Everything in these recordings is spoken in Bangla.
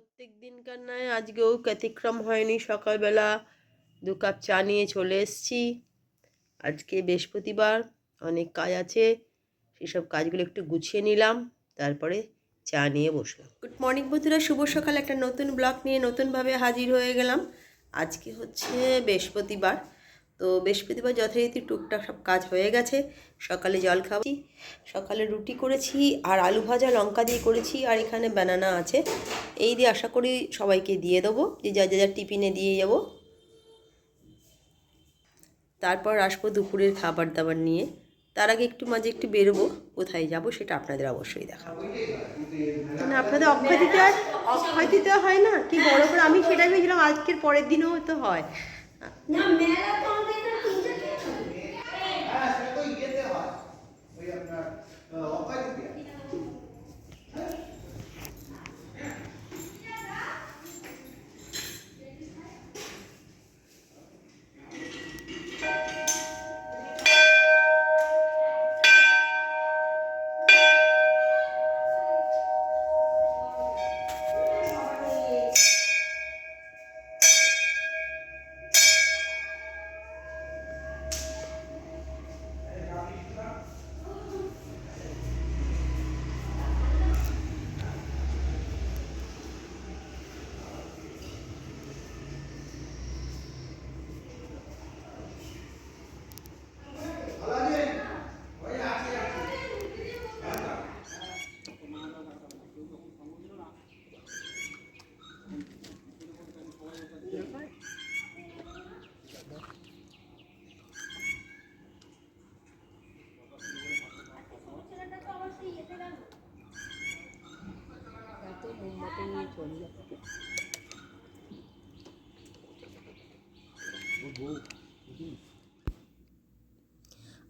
প্রত্যেক দিনকার নয় আজকেও ব্যতিক্রম হয়নি। সকালবেলা দু কাপ চা নিয়ে চলে এসেছি। আজকে বৃহস্পতিবার অনেক কাজ আছে। সেসব কাজগুলো একটু গুছিয়ে নিলাম। তারপরে চা নিয়ে বসলাম। গুড মর্নিং বন্ধুরা, শুভ সকাল। একটা নতুন ব্লগ নিয়ে নতুনভাবে হাজির হয়ে গেলাম। আজকে হচ্ছে বৃহস্পতিবার। তো বৃহস্পতিবার যথারীতি টুকটাক সব কাজ হয়ে গেছে। সকালে জল খাওয়াছি সকালে রুটি করেছি আর আলু ভাজা লঙ্কা দিয়ে করেছি আর এখানে বানানা আছে। এই দিয়ে আশা করি সবাইকে দিয়ে দেবো যে যা যা যা টিফিনে দিয়ে যাব। তারপর আসব দুপুরের খাবার দাবার নিয়ে। তার আগে একটু মাঝে একটু বেরোবো কোথায় যাব সেটা আপনাদের অবশ্যই দেখাবো। মানে আপনাদের অক্ষয় দিতে আর অক্ষয় দিতে হয় না? কি বড় করে? আমি সেটাই ভেবেছিলাম আজকের পরের দিনও তো হয়। না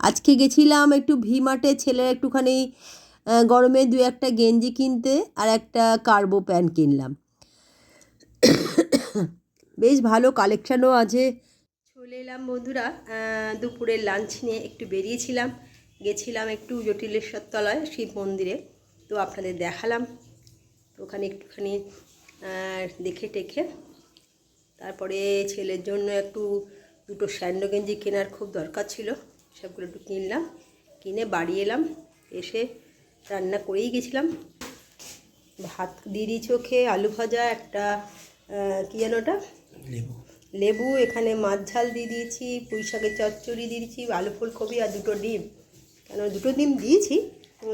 আজকে গেছিলাম একটু ভি মার্টে ছেলের একটুখানি গরমে দু একটা গেঞ্জি কিনতে আর একটা কার্বো প্যান্ট কিনলাম। বেশ ভালো কালেকশানও আছে। চলে এলাম বন্ধুরা দুপুরের লাঞ্চ নিয়ে একটু বেরিয়েছিলাম। গেছিলাম একটু জটিলেশ্বর তলায়, শিব মন্দিরে। তো আপনাদের দেখালাম। ওখানে একটুখানি দেখে টেখে। তারপরে ছেলের জন্য একটু দুটো স্যান্ডো গেঞ্জি কেনার খুব দরকার ছিল। সবগুলো একটু কিনলাম। কিনে বাড়ি এলাম এসে রান্না করেই গেছিলাম। ভাত দিয়ে দিয়েছি ওকে আলু ভাজা একটা কী যেন ওটা? লেবু। এখানে মাছ ঝাল দিয়ে দিয়েছি পুঁই শাকের চচ্চড়ি দিয়ে দিয়েছি আলু ফুলকপি আর দুটো ডিম। কেন দুটো ডিম দিয়েছি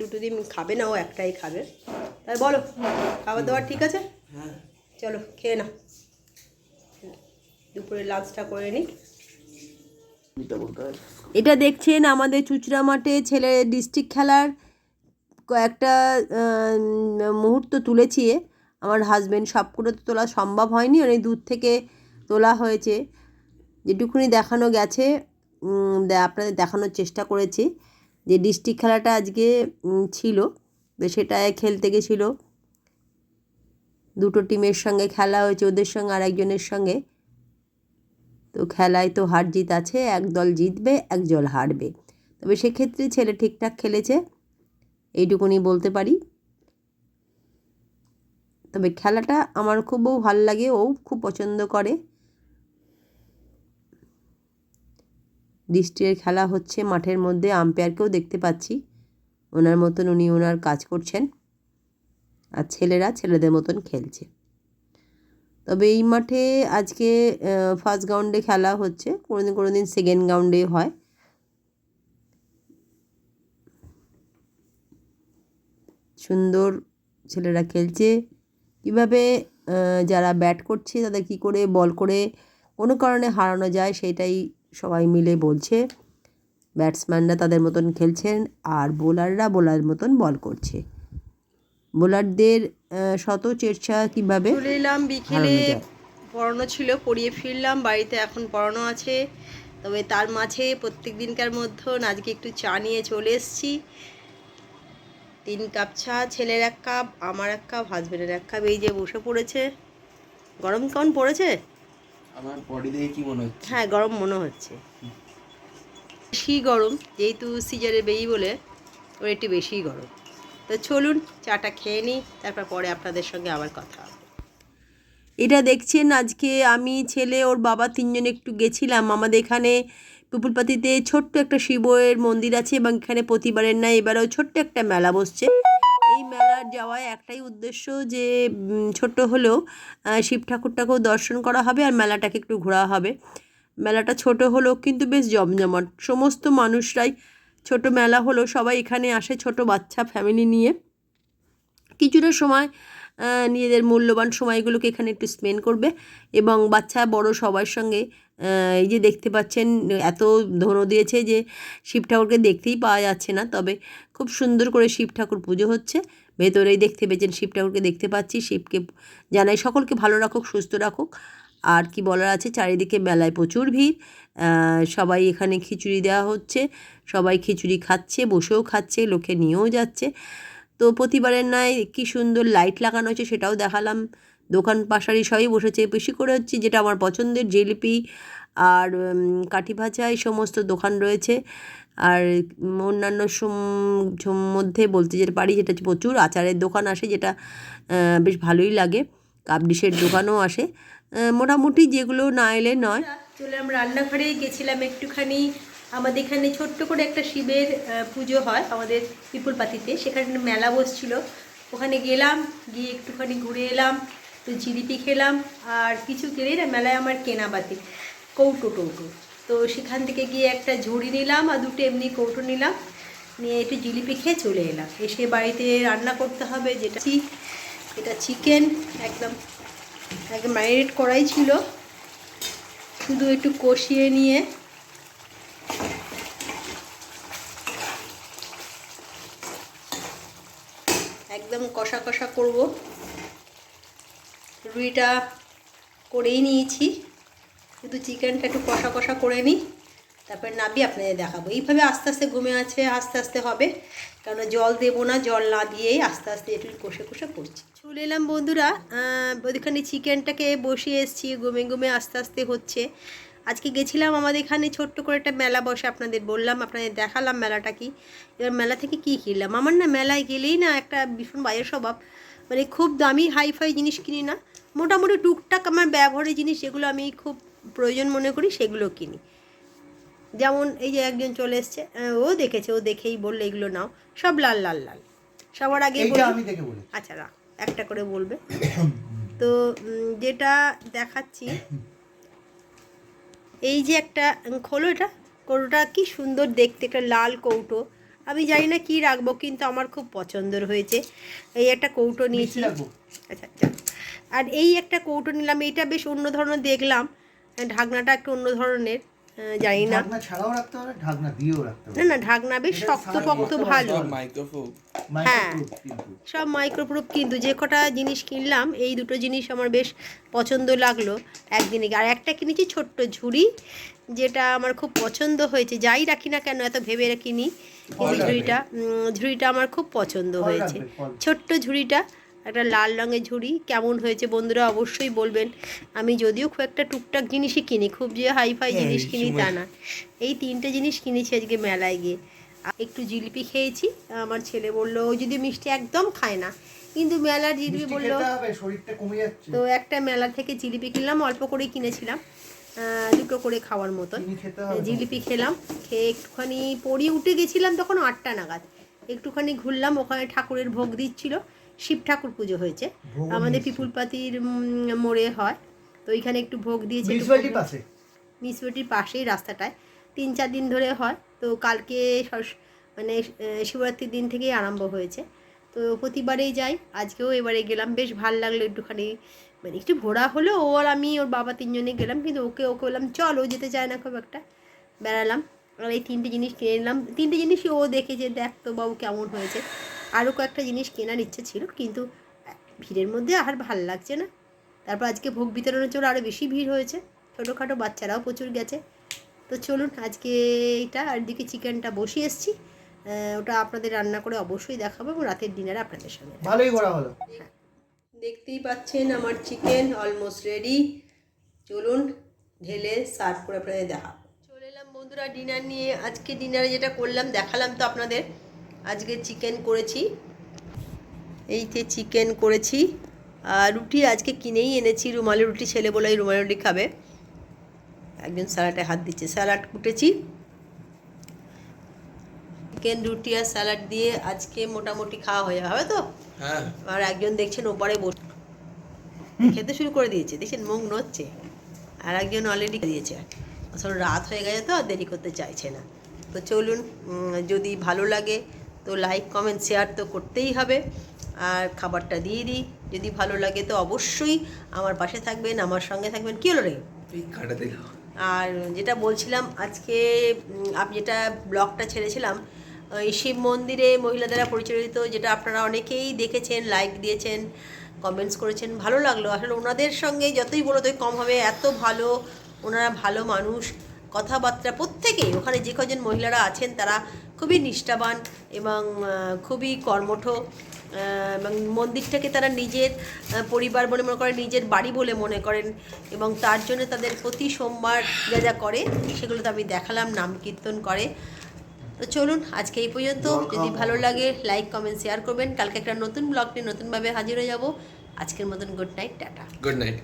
দুটো ডিম খাবে না ও একটাই খাবে। তাই বলো খাবার দাবার ঠিক আছে? চলো খেয়ে না দুপুরে লাঞ্চটা করে নিই এটা দেখছেন আমাদের চুচড়া মাঠে ছেলে ডিস্ট্রিক্ট খেলার কয়েকটা মুহূর্ত তুলেছি। আমার হাজবেন্ড সবগুলো তো তোলা সম্ভব হয়নি, অনেক দূর থেকে তোলা হয়েছে। যেটুকুনি দেখানো গেছে আপনাদের দেখানোর চেষ্টা করেছি। যে ডিস্ট্রিক্ট খেলাটা আজকে ছিল সেটায় খেলতে গেছিল। দুটো টিমের সঙ্গে খেলা হয়েছে, ওদের সঙ্গে আর একজনের সঙ্গে। তো খেলায় তো হার জিত আছে, এক দল জিতবে, এক দল হারবে। তবে সেক্ষেত্রে ছেলে ঠিকঠাক খেলেছে, এইটুকুনি বলতে পারি। তবে খেলাটা আমার খুবও ভালো লাগে, ও খুব পছন্দ করে। ডিস্ট্রিক্টের খেলা হচ্ছে মাঠের মধ্যে, আম্পায়ারকেও দেখতে পাচ্ছি। ওনার মতন উনি ওনার কাজ করছেন। আর ছেলেরা ছেলেদের মতন খেলছে। তবে এই মাঠে আজকে ফার্স্ট গ্রাউন্ডে খেলা হচ্ছে। কোনো দিন কোনো দিন সেকেন্ড গ্রাউন্ডে হয়। সুন্দর ছেলেরা খেলছে। কীভাবে যারা ব্যাট করছে, তাদের কী করে বল করে কোনো কারণে হারানো যায়, সেটাই সবাই মিলে বলছে। ব্যাটসম্যানরা তাদের মতন খেলছেন আর বোলাররা বোলার মতন বল করছে। বোলারদের শত চেষ্টা কীভাবে? চলে এলাম বিকেলে। পড়ানো ছিল পড়িয়ে ফিরলাম বাড়িতে এখন পড়ানো আছে। তবে তার মাঝে প্রত্যেক দিনকার মধ্যে আজকে একটু চা নিয়ে চলে এসেছি। তিন কাপ চা ছেলের এক কাপ আমার এক কাপ হাজবেন্ডের এক কাপ। এই যে বসে পড়েছে। গরম কেমন পড়েছে? আমার বডি দেখে কি মনে হচ্ছে? হ্যাঁ গরম মনে হচ্ছে। বেশি গরম যেহেতু সিজারে বেই বলে ওর একটু বেশিই গরম। তো চলুন চাটা খেয়ে নিই, তারপর পরে আপনাদের সঙ্গে আবার কথা এটা দেখছেন আজকে আমি, ছেলে, ওর বাবা তিনজন একটু গেছিলাম। আমাদের এখানে পিপুলপাতিতে ছোট্ট একটা শিবের মন্দির আছে এবং এখানে প্রতিবারের ন্যায় এবারেও ছোট্ট একটা মেলা বসছে। এই মেলার যাওয়ায় একটাই উদ্দেশ্য যে ছোট্ট হলেও শিব ঠাকুরটাকেও দর্শন করা হবে আর মেলাটাকে একটু ঘোরা হবে। মেলাটা ছোট হলেও কিন্তু বেশ জমজমাট। সমস্ত মানুষরাই ছোট মেলা হলো, সবাই এখানে আসে ছোট বাচ্চা ফ্যামিলি নিয়ে। কিছুটা সময় নিজেদের মূল্যবান সময়গুলোকে এখানে একটু স্পেন্ড করবে এবং বাচ্চা, বড় সবার সঙ্গে এই যে দেখতে পাচ্ছেন, এত ধনো দিয়েছে যে শিব ঠাকুরকে দেখতেই পাওয়া যাচ্ছে না, তবে খুব সুন্দর করে শিব ঠাকুর পুজো হচ্ছে। ভেতরেই দেখতে পেয়েছেন, শিব ঠাকুরকে দেখতে পাচ্ছি, শিবকে জানাই সকলকে ভালো রাখুক, সুস্থ রাখুক। আর কি বলার আছে? চারিদিকে মেলায় প্রচুর ভিড়। সবাই এখানে খিচুড়ি দেওয়া হচ্ছে। সবাই খিচুড়ি খাচ্ছে, বসেও খাচ্ছে, লোকে নিয়েও যাচ্ছে। তো প্রতিবারের নয় কি সুন্দর লাইট লাগানো হয়েছে সেটাও দেখালাম। দোকান পাশারি সবই বসেছে। বেশি করে হচ্ছে যেটা আমার পছন্দের, জিলিপি আর কাঠি ভাজা, এই সমস্ত দোকান রয়েছে। আর অন্যান্য মধ্যে বলতে যেতে পারি যেটা প্রচুর আচারের দোকান আসে যেটা বেশ ভালোই লাগে। কাপ ডিশের দোকানও আসে। মোটামুটি যেগুলো না এলে নয়। চলে আমরা রান্নাঘরে গেছিলাম একটুখানি। আমাদের এখানে ছোট্ট করে একটা শিবের পুজো হয় আমাদের পিপুলপাতিতে সেখানে মেলা বসছিল। ওখানে গেলাম, গিয়ে একটুখানি ঘুরে এলাম তো জিলিপি খেলাম, আর কিছু কেলেই না মেলায় আমার কেনাবাতি কৌটো টৌটো। তো সেখান থেকে গিয়ে একটা ঝুড়ি নিলাম আর দুটো এমনি কৌটো নিলাম। নিয়ে একটু জিলিপি খেয়ে চলে এলাম। এসে বাড়িতে রান্না করতে হবে যেটা এটা চিকেন একদম একদম ম্যারিনেট করাই ছিল। শুধু একটু কষিয়ে নিয়ে। একদম কষা কষা করব। রুইটা করেই নিয়েছি। শুধু চিকেনটা একটু কষা কষা করে নিই। তারপর নাবি আপনাদের দেখাবো। এইভাবে আস্তে আস্তে ঘুমে আছে, আস্তে আস্তে হবে। কারণ জল দেবো না, জল না দিয়েই আস্তে আস্তে একটু কষে কষে করছি। চলে এলাম বন্ধুরা ওইখানে চিকেনটাকে বসিয়ে এসেছি, ঘুমে ঘুমে আস্তে আস্তে হচ্ছে। আজকে গেছিলাম আমাদের এখানে ছোট্ট করে একটা মেলা বসে আপনাদের বললাম, আপনাদের দেখালাম মেলাটা কি। এবার মেলা থেকে কী কিনলাম? আমার না মেলায় গেলেই না একটা ভীষণ বাজে স্বভাব। মানে খুব দামি হাইফাই জিনিস কিনি না। মোটামুটি টুকটাক আমার ব্যবহারের জিনিস, যেগুলো আমি খুব প্রয়োজন মনে করি, সেগুলো কিনি। যেমন এই যে একজন চলে এসছে ও দেখেছে ও দেখেই বলল এগুলো নাও। সব লাল লাল লাল। সবার আগে আচ্ছা রাখ একটা করে বলবে। তো যেটা দেখাচ্ছি এই যে একটা খোলো এটা। কৌটোটা কি সুন্দর দেখতে একটা লাল কৌটো। আমি জানি না কি রাখব কিন্তু আমার খুব পছন্দের হয়েছে। এই একটা কৌটো নিয়েছি। আচ্ছা আচ্ছা। আর এই একটা কৌটো নিলাম এইটা বেশ অন্য ধরনের দেখলাম। ঢাকনাটা একটু অন্য ধরনের। জানি না। ঢাকনা ছাড়াও রাখতে পারে ঢাকনা দিয়েও রাখতে না পারে না ঢাকনা বেশ শক্ত সারা পক্ত ভালো। মাইক্রোফোন হ্যাঁ। সব মাইক্রোপ্রুফ কিন্তু। যে কটা জিনিস কিনলাম এই দুটো জিনিস আমার বেশ পছন্দ লাগল একদিনে আর একটা কিনেছি ছোট্ট ঝুড়ি যেটা আমার খুব পছন্দ হয়েছে। যাই রাখি না কেন এত ভেবে কিনি কিন্তু ঝুড়িটা ঝুড়িটা আমার খুব পছন্দ হয়েছে। ছোট্ট ঝুড়িটা একটা লাল রঙের ঝুড়ি কেমন হয়েছে বন্ধুরা অবশ্যই বলবেন। আমি যদিও খুব একটা টুকটাক জিনিসই কিনি খুব যে হাই ফাই হ্যাঁ, জিনিস কিনি তা না। এই তিনটে জিনিস কিনেছি আজকে মেলায় গিয়ে। একটু জিলিপি খেয়েছি আমার ছেলে বলল ও যদি মিষ্টি একদম খায় না। কিন্তু মেলার জিলিপি বলল তো একটা মেলা থেকে জিলিপি কিনলাম অল্প করেই কিনেছিলাম দুটো করে খাওয়ার মতন। জিলিপি খেলাম খেয়ে একটুখানি পড়ি উঠে গেছিলাম তখন আটটা নাগাদ। একটুখানি ঘুরলাম ওখানে ঠাকুরের ভোগ দিচ্ছিল। শিব ঠাকুর পুজো হয়েছে। আমাদের। পিপুলপাতির মোড়ে হয়। তো ওইখানে একটু ভোগ দিয়েছে। মিউনিসিপ্যালিটির পাশেই রাস্তাটায়। তিন চার দিন ধরে হয়। তো কালকে মানে শিবরাত্রির দিন থেকেই আরম্ভ হয়েছে। তো প্রতিবারেই যাই। আজকেও এবারে গেলাম। বেশ ভালো লাগল একটুখানি। মানে একটু ঘোরা হলো। ও আর আমি ওর বাবা তিনজনে গেলাম। কিন্তু ওকে ওকে বললাম চল ও যেতে চায় না খুব একটা। বেড়ালাম। আর এই তিনটে জিনিস কিনে নিলাম। তিনটে জিনিসই ও দেখেছে দেখ তো বাবু কেমন হয়েছে। আরও কয়েকটা জিনিস কেনার ইচ্ছে ছিল কিন্তু ভিড়ের মধ্যে আর ভালো লাগছে না। তারপর আজকে ভোগ বিতরণের জন্য আরও বেশি ভিড় হয়েছে। ছোটোখাটো বাচ্চারাও প্রচুর গেছে। তো চলুন আজকে এইটা আর দিকে চিকেনটা বসিয়ে এসেছি। ওটা আপনাদের রান্না করে অবশ্যই দেখাবো এবং রাতের ডিনারে আপনাদের সঙ্গে ভালোই ঘোরা হলো। দেখতেই পাচ্ছেন আমার চিকেন অলমোস্ট রেডি চলুন ঢেলে সার্ভ করে আপনাদের দেখাবো। চলে এলাম বন্ধুরা ডিনার নিয়ে। আজকে ডিনারে যেটা করলাম দেখালাম তো আপনাদের। আজকে চিকেন করেছি। এই যে চিকেন করেছি। আর রুটি আজকে কিনেই এনেছি রুমালি রুটি ছেলে বলে রুমালি রুটি খাবে। একজন স্যালাডে হাত দিচ্ছে। স্যালাড কুটেছি। চিকেন রুটি আর স্যালাড দিয়ে আজকে মোটামুটি খাওয়া হয়ে যাবে হবে তো? হ্যাঁ। আর একজন দেখছেন ওপারে বসে খেতে শুরু করে দিয়েছে। দেখছেন মুখ নড়ছে। আর একজন অলরেডি দিয়েছে। আসলে রাত হয়ে গেছে তো আর দেরি করতে চাইছে না। তো চলুন যদি ভালো লাগে তো লাইক কমেন্ট শেয়ার তো করতেই হবে। আর খাবারটা দিয়ে দিই। যদি ভালো লাগে তো অবশ্যই আমার পাশে থাকবেন আমার সঙ্গে থাকবেন। কী হলো রে? আর যেটা বলছিলাম আজকে আমি যেটা ব্লগটা ছেড়েছিলাম ওই শিব মন্দিরে মহিলা দ্বারা পরিচালিত যেটা আপনারা অনেকেই দেখেছেন লাইক দিয়েছেন কমেন্টস করেছেন ভালো লাগল। আসলে ওনাদের সঙ্গে যতই বলো ততই কম হবে। এত ভালো ওনারা ভালো মানুষ। কথাবার্তা প্রত্যেকেই ওখানে যে কজন মহিলারা আছেন তারা খুবই নিষ্ঠাবান এবং খুবই কর্মঠ এবং মন্দিরটাকে তারা নিজের পরিবার বলে মনে করেন, নিজের বাড়ি বলে মনে করেন এবং তার জন্য তাদের প্রতি সোমবার যা যা করে সেগুলো তো আমি দেখালাম, নাম কীর্তন করে। তো চলুন, আজকে এই পর্যন্ত। যদি ভালো লাগে, লাইক, কমেন্ট, শেয়ার করবেন। কালকে একটা নতুন ব্লগ নিয়ে নতুনভাবে হাজির হয়ে যাব। আজকের মতন good night, tata. Good night.